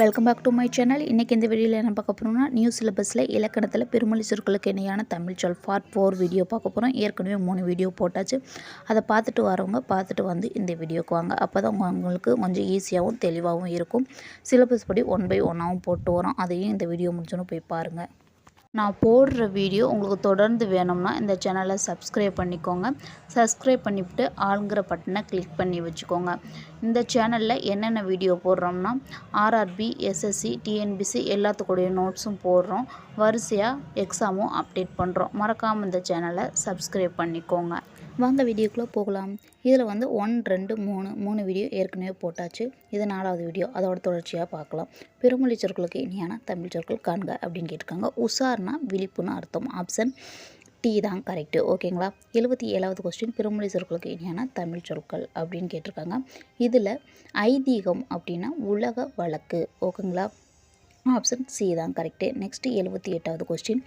Welcome back to my channel இன்றைக்கி இந்த வீடியோவில் என்ன பார்க்க போகிறோம்னா நியூ சிலபஸில் இலக்கணத்தில் பெருமொழி சொற்களுக்கு இணையான தமிழ் சொல் பார்ட் ஃபோர் வீடியோ பார்க்க போகிறோம் ஏற்கனவே மூணு வீடியோ போட்டாச்சு. அதை பார்த்துட்டு வரவங்க பார்த்துட்டு வந்து இந்த வீடியோக்கு வாங்க. அப்போ தான் உங்களுக்கு கொஞ்சம் ஈஸியாகவும் தெளிவாகவும் இருக்கும். சிலபஸ் படி ஒன் பை ஒன்னாகவும் போட்டு வரோம். அதையும் இந்த வீடியோ முடிச்சோன்னு போய் பாருங்கள் நான் போடுற வீடியோ உங்களுக்கு தொடர்ந்து வேணும்னா இந்த சேனலை சப்ஸ்கிரைப் பண்ணிக்கோங்க. சப்ஸ்கிரைப் பண்ணிவிட்டு ஆளுங்கிற பட்டனை கிளிக் பண்ணி வச்சுக்கோங்க. இந்த சேனலில் என்னென்ன வீடியோ போடுறோம்னா ஆர்ஆர்பி எஸ்எஸ்சி டிஎன்பிசி எல்லாத்துக்குடைய நோட்ஸும் போடுறோம். வரிசையாக எக்ஸாமும் அப்டேட் பண்ணுறோம் மறக்காமல் இந்த சேனலை சப்ஸ்கிரைப் பண்ணிக்கோங்க. வாங்க வீடியோக்குள்ளே போகலாம். இதில் வந்து ஒன் ரெண்டு மூணு மூணு வீடியோ ஏற்கனவே போட்டாச்சு. இது நாலாவது வீடியோ அதோட தொடர்ச்சியாக பார்க்கலாம். பெருமொழி சொற்களுக்கு இனியான தமிழ் சொற்கள் காண்க அப்படின்னு கேட்டிருக்காங்க. உஷார்னா விழிப்புன்னு அர்த்தம். ஆப்ஷன் டி தான் கரெக்டு ஓகேங்களா? எழுபத்தி ஏழாவது கொஸ்டின் பெருமொழி சொற்களுக்கு இனியான தமிழ் சொற்கள் அப்படின்னு கேட்டிருக்காங்க. இதில் ஐதீகம் அப்படின்னா உலக வழக்கு. ஓகேங்களா? ஆப்ஷன் சி தான் கரெக்டு நெக்ஸ்ட்டு எழுபத்தி எட்டாவது கொஸ்டின்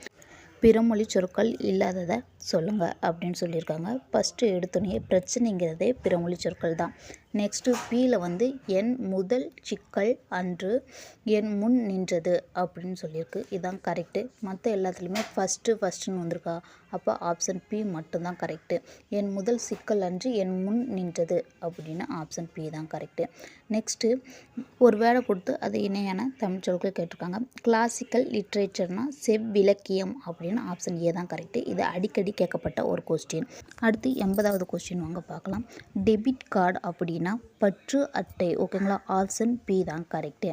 பிறமொழி சொற்கள் இல்லாததை சொல்லுங்கள் அப்படின்னு சொல்லியிருக்காங்க. ஃபஸ்ட்டு எடுத்தோடனே பிரச்சனைங்கிறதே பிறமொழி சொற்கள் தான். நெக்ஸ்ட்டு பியில் வந்து என் முதல் சிக்கல் அன்று என் முன் நின்றது அப்படின்னு சொல்லியிருக்கு. இதுதான் கரெக்டு மற்ற எல்லாத்துலேயுமே ஃபஸ்ட்டு ஃபஸ்ட்டுன்னு வந்திருக்கா. அப்போ ஆப்ஷன் பி மட்டும்தான் கரெக்டு என் முதல் சிக்கல் அன்று என் முன் நின்றது அப்படின்னு ஆப்ஷன் பி தான் கரெக்டு நெக்ஸ்ட்டு ஒரு வேலை கொடுத்து அது இணையான தமிழ் சொற்கள் கேட்டிருக்காங்க. கிளாசிக்கல் லிட்ரேச்சர்னால் செவ்விலக்கியம் அப்படின்னு ஆப்ஷன் ஏ தான் கரெக்டு இது அடிக்கடி கேட்கப்பட்ட ஒரு கொஸ்டின் அடுத்து எண்பதாவது கொஸ்டின் வாங்க பார்க்கலாம். டெபிட் கார்டு அப்படின்னு பற்று அட்டை ஓகேங்களா ஆப்ஷன் பி தான் கரெக்டு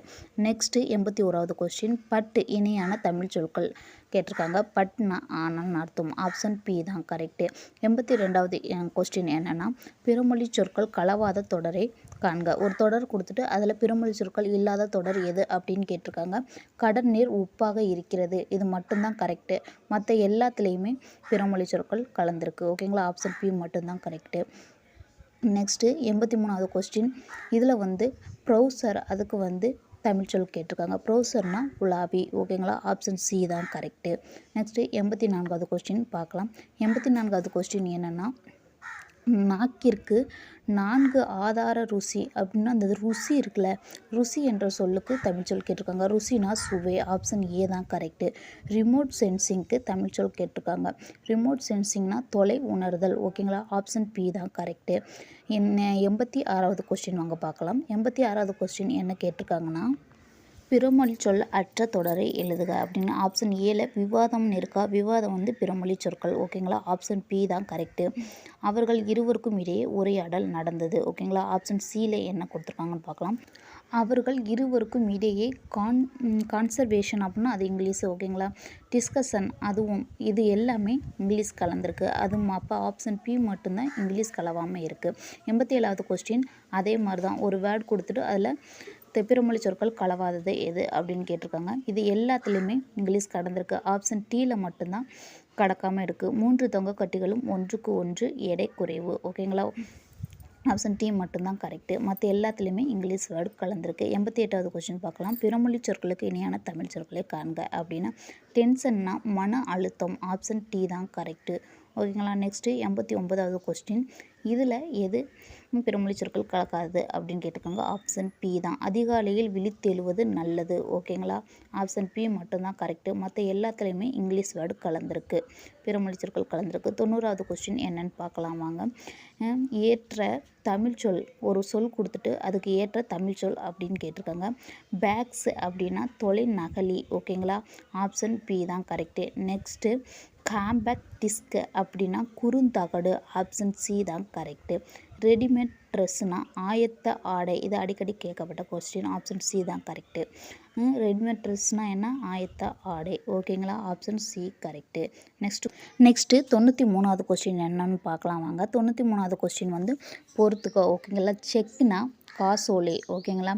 நெக்ஸ்ட்டு எண்பத்தி ஓராவது கொஸ்டின் பட்டு இணையான தமிழ் சொற்கள் கேட்டிருக்காங்க. பட்னா ஆனால் அர்த்தம். ஆப்ஷன் பி தான் கரெக்டு எண்பத்தி ரெண்டாவது கொஸ்டின் என்னென்னா பிறமொழி சொற்கள் கலவாத தொடரை காண்க. ஒரு தொடர் கொடுத்துட்டு அதில் பிறமொழி சொற்கள் இல்லாத தொடர் எது அப்படின்னு கேட்டிருக்காங்க. கடல் நீர் உப்பாக இருக்கிறது. இது மட்டும்தான் கரெக்டு மற்ற எல்லாத்துலேயுமே பிறமொழி சொற்கள் கலந்துருக்கு. ஓகேங்களா ஆப்ஷன் பி மட்டும்தான் கரெக்டு நெக்ஸ்ட்டு எண்பத்தி மூணாவது கொஸ்டின் இதில் வந்து ப்ரௌசர் அதுக்கு வந்து தமிழ் சொல் கேட்டிருக்காங்க. ப்ரௌசர்னா உலாவி ஓகேங்களா ஆப்ஷன் சி தான் கரெக்டு நெக்ஸ்ட்டு எண்பத்தி நான்காவது கொஸ்டின் பார்க்கலாம். எண்பத்தி நான்காவது கொஸ்டின் என்னென்னா நாக்கிற்கு நான்கு ஆதார ருசி அப்படின்னா அந்த ருசி இருக்குல்ல ருசி என்ற சொல்லுக்கு தமிழ் சொல் கேட்டிருக்காங்க. ருசினா சுவை ஆப்ஷன் ஏ தான் கரெக்டு ரிமோட் சென்சிங்க்கு தமிழ் சொல் கேட்டிருக்காங்க. ரிமோட் சென்சிங்னா தொலை உணர்தல் ஓகேங்களா ஆப்ஷன் பி தான் கரெக்டு என்ன எண்பத்தி ஆறாவது கொஸ்டின் வாங்க பார்க்கலாம். எண்பத்தி ஆறாவது கொஸ்டின் என்ன கேட்டிருக்காங்கன்னா பிறமொழி சொல் அற்ற தொடரை எழுதுக அப்படின்னு ஆப்ஷன் ஏல விவாதம்னு இருக்கா விவாதம் வந்து பிறமொழி சொற்கள். ஓகேங்களா ஆப்ஷன் பி தான் கரெக்டு அவர்கள் இருவருக்கும் இடையே உரையாடல் நடந்தது. ஓகேங்களா ஆப்ஷன் சியில் என்ன கொடுத்துருக்காங்கன்னு பார்க்கலாம். அவர்கள் இருவருக்கும் இடையே கான் கான்சர்வேஷன் அப்படின்னா அது இங்கிலீஷ். ஓகேங்களா டிஸ்கஷன் அதுவும் இது எல்லாமே இங்கிலீஷ் கலந்துருக்கு. அதுவும் அப்போ ஆப்ஷன் பி மட்டும்தான் இங்கிலீஷ் கலவாமல் இருக்குது எண்பத்தி ஏழாவது கொஸ்டின் அதே மாதிரி தான் ஒரு வேர்ட் கொடுத்துட்டு அதில் பிறமொழி சொற்கள் கலவாதது எது அப்படின்னு கேட்டிருக்காங்க. இது எல்லாத்துலேயுமே இங்கிலீஷ் கடந்திருக்கு. ஆப்ஷன் டீயில் மட்டும்தான் கடக்காமல் இருக்குது மூன்று தொங்க கட்டிகளும் ஒன்றுக்கு ஒன்று எடை குறைவு. ஓகேங்களா ஆப்ஷன் டி மட்டும்தான் கரெக்டு மற்ற எல்லாத்துலேயுமே இங்கிலீஷ் வேர்டு கலந்துருக்கு. எண்பத்தி எட்டாவது கொஸ்டின் பார்க்கலாம். பிறமொழி சொற்களுக்கு இணையான தமிழ் சொற்களை காண்க அப்படின்னா டென்ஷன்னா மன அழுத்தம் ஆப்ஷன் டி தான் கரெக்டு ஓகேங்களா நெக்ஸ்ட்டு எண்பத்தி ஒன்பதாவது கொஸ்டின் இதில் எது பெருமொழி சொற்கள் கலக்காது அப்படின்னு கேட்டிருக்காங்க? ஆப்ஷன் பி தான். அதிகாலையில் விழித்தெழுவது நல்லது. ஓகேங்களா ஆப்ஷன் பி மட்டும்தான் கரெக்டு மற்ற எல்லாத்துலேயுமே இங்கிலீஷ் வேர்டு கலந்துருக்கு. பிறமொழி சொற்கள் கலந்துருக்கு. தொண்ணூறாவது கொஸ்டின் என்னன்னு பார்க்கலாம் வாங்க. ஏற்ற தமிழ் சொல். ஒரு சொல் கொடுத்துட்டு அதுக்கு ஏற்ற தமிழ் சொல் அப்படின்னு கேட்டிருக்காங்க. பேக்ஸ் அப்படின்னா தொலை நகலி ஓகேங்களா ஆப்ஷன் பி தான் கரெக்டு நெக்ஸ்ட்டு காம்பேக்ட் டிஸ்க் அப்படின்னா குறுந்தகடு ஆப்ஷன் சி தான் கரெக்டு ரெடிமேட் ட்ரெஸ்ஸுனா ஆயத்த ஆடை இது அடிக்கடி கேட்கப்பட்ட கொஸ்டின் ஆப்ஷன் சி தான் கரெக்டு ரெடிமேட் ட்ரெஸ்னால் என்ன? ஆயத்த ஆடை. ஓகேங்களா option C correct next next தொண்ணூற்றி மூணாவது கொஸ்டின் என்னன்னு பார்க்கலாம் வாங்க. தொண்ணூற்றி மூணாவது கொஸ்டின் வந்து பொறுத்துக்கோ. ஓகேங்களா செக்னா காசோலி. ஓகேங்களா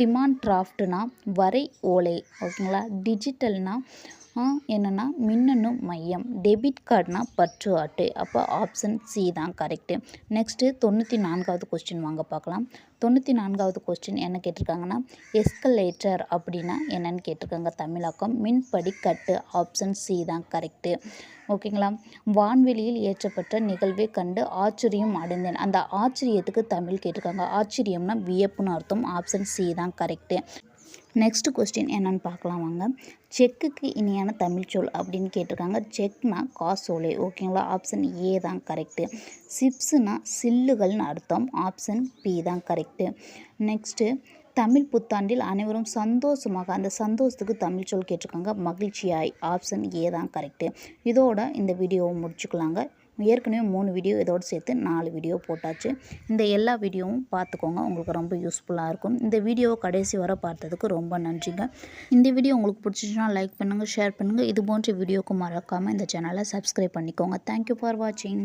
டிமாண்ட் டிராஃப்ட்னா வரை ஓலை ஓகேங்களா? டிஜிட்டல்னா என்னென்னா மின்னணு மையம் டெபிட் கார்டுனா பற்று ஆட்டு அப்போ ஆப்ஷன் சி தான் கரெக்டு நெக்ஸ்ட்டு தொண்ணூற்றி நான்காவது கொஸ்டின் வாங்க பார்க்கலாம். தொண்ணூற்றி நான்காவது கொஸ்டின் என்ன கேட்டிருக்காங்கன்னா எஸ்கலேட்டர் அப்படின்னா என்னன்னு கேட்டிருக்காங்க தமிழாக்கம். மின்படி கட்டு ஆப்ஷன் சி தான் கரெக்டு ஓகேங்களா? வான்வெளியில் ஏற்றப்பட்ட நிகழ்வை கண்டு ஆச்சரியம் அடைந்தேன். அந்த ஆச்சரியத்துக்கு தமிழ் கேட்டிருக்காங்க. ஆச்சரியம்னா வியப்புன்னு அர்த்தம். ஆப்ஷன் சி தான் கரெக்டு நெக்ஸ்ட் கொஸ்டின் என்னென்னு பார்க்கலாம் வாங்க. செக்குக்கு இனியான தமிழ் சொல் அப்படின்னு கேட்டிருக்காங்க. செக்னா காசோலை ஓகேங்களா ஆப்ஷன் ஏ தான் கரெக்டு சிப்ஸுனா சில்லுகள்னு அர்த்தம். ஆப்ஷன் பி தான் கரெக்டு நெக்ஸ்ட்டு தமிழ் புத்தாண்டில் அனைவரும் சந்தோஷமாக அந்த சந்தோஷத்துக்கு தமிழ் சொல் கேட்டிருக்காங்க. மகிழ்ச்சியாய். ஆப்ஷன் ஏ தான் கரெக்டு இதோட இந்த வீடியோவை முடிச்சுக்கலாங்க. ஏற்கனவே மூணு வீடியோ இதோடு சேர்த்து நாலு வீடியோ போட்டாச்சு. இந்த எல்லா வீடியோவும் பார்த்துக்கோங்க உங்களுக்கு ரொம்ப யூஸ்ஃபுல்லாக இருக்கும். இந்த வீடியோவை கடைசி வர பார்த்ததுக்கு ரொம்ப நன்றிங்க. இந்த வீடியோ உங்களுக்கு பிடிச்சிச்சுன்னா லைக் பண்ணுங்கள் ஷேர் பண்ணுங்கள் இது போன்ற வீடியோக்கு மறக்காமல் இந்த சேனலை சப்ஸ்கிரைப் பண்ணிக்கோங்க. தேங்க்யூ ஃபார் வாட்சிங்